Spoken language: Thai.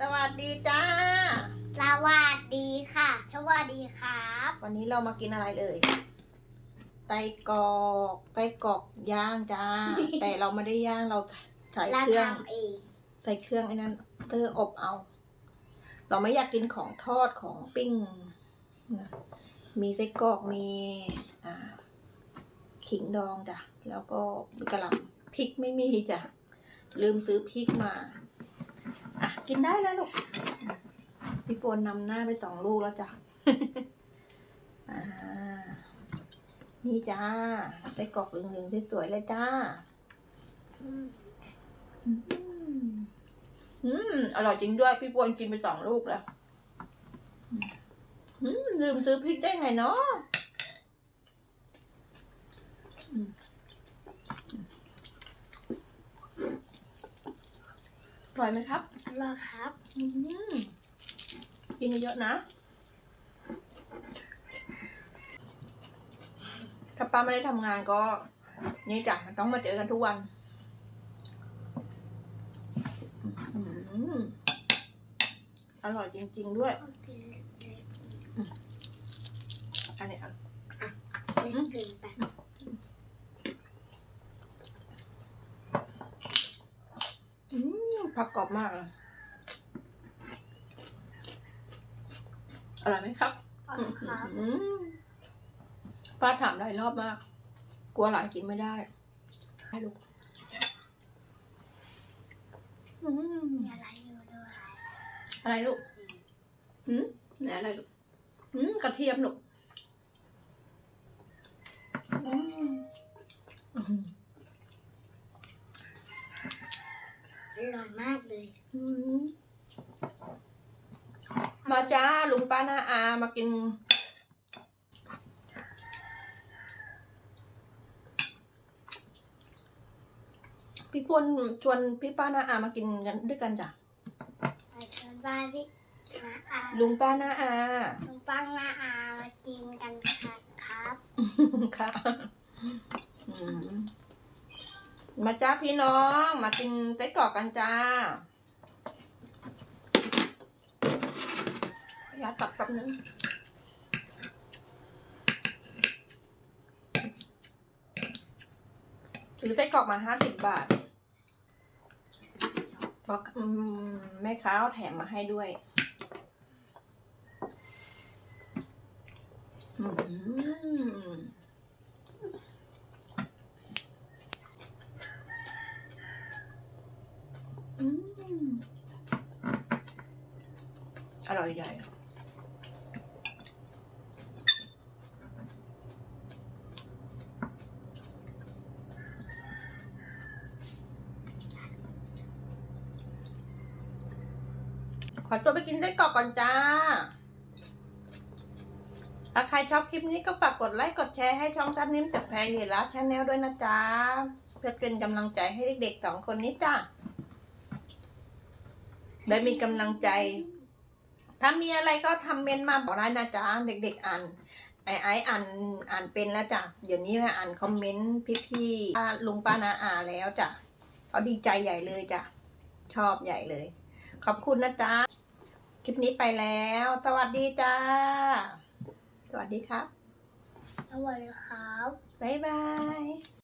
สวัสดีจ้า สวัสดีค่ะ สวัสดีครับ วันนี้เรามากินอะไรเลยไส้กรอกไส้กรอกย่างจ้า แต่เราไม่ได้ย่างเราใส่เราเครื่อง ทำเองใส่เครื่องไอ้นั่นเครื่องอบเอา เราไม่อยากกินของทอดของปิ้งนะมีไส้กรอกมีอ่าขิงดองจ้ะ แล้วก็มีกระหล่ำพริกไม่มีจ้ะ ลืมซื้อพริกมาอะ กินได้แล้วลูก พี่ปวนนำหน้าไปสองลูกแล้วจ้ะอ่านี่จ้าไส้กรอกเหลืองๆสวยๆเลยจ้าอืมอืมอืม อร่อยจริงด้วย พี่ปวนกินไปสองลูกแล้ว อืม ลืมซื้อพริกได้ไงเนาะ อร่อยไหมครับอร่อยครับอืมกินเยอะๆนะถ้าป้าไม่ได้ทำงานก็ นี่จ้ะมันต้องมาเจอกันทุกวันอืมอร่อยจริง ๆ ด้วย อันนี้อะ เล่นเกินไป อืม ผักกรอบมากเลยอร่อยไหมครับอร่อยครับอืมป้าถามหลายรอบมาก กลัวหลานกินไม่ได้ ให้ลูกอืมมีอะไรอยู่ด้วยอะไรลูกหืมไหนอะไรลูกหืมกระเทียมลูกอืม อืมอร่อยมากเลยอืมมาจ้าลุงป้าน้าอามากิน พี่พวนชวนพี่ป้าน้าอามากินกันด้วยกันจ้ะไปชวนบ้านพี่นาอาลุงป้าน้าอา ลุงปังนาอามากินกันค่ะครับ ค่ะอืม มาจ้าพี่น้อง มากินไส้กรอกกันจ้าออนุญาตตักแป๊บนึงซื้อไส้กรอกมาห้าสิบบาทบอกแม่ค้าเอาแถมมาให้ด้วยอืม อืมอร่อยใหญ่ขอตัวไปกินไส้กรอกก่อนจ้า ถ้าใครชอบคลิปนี้ก็ฝากกดไลค์ กดแชร์ให้ช่องทัดนิ่มจากแพรเฮลัสชาแนลด้วยนะจ๊ะ เพื่อเป็นกำลังใจให้เด็กๆสองคนนี้จ้ะ ได้มีกำลังใจ ถ้ามีอะไรก็ทำเมนต์มาบอกได้นะจ๊ะเด็ก ๆ อ่านไอไออ่านอ่านเป็นแล้วจ้ะเดี๋ยวนี้อ่านคอมเมนต์พี่ๆป้าลุงป้านาอาแล้วจ้ะเขาดีใจใหญ่เลยจ้ะชอบใหญ่เลย ขอบคุณนะจ๊ะคลิปนี้ไปแล้ว สวัสดีจ้า สวัสดีครับอร่อยครับบ๊ายบาย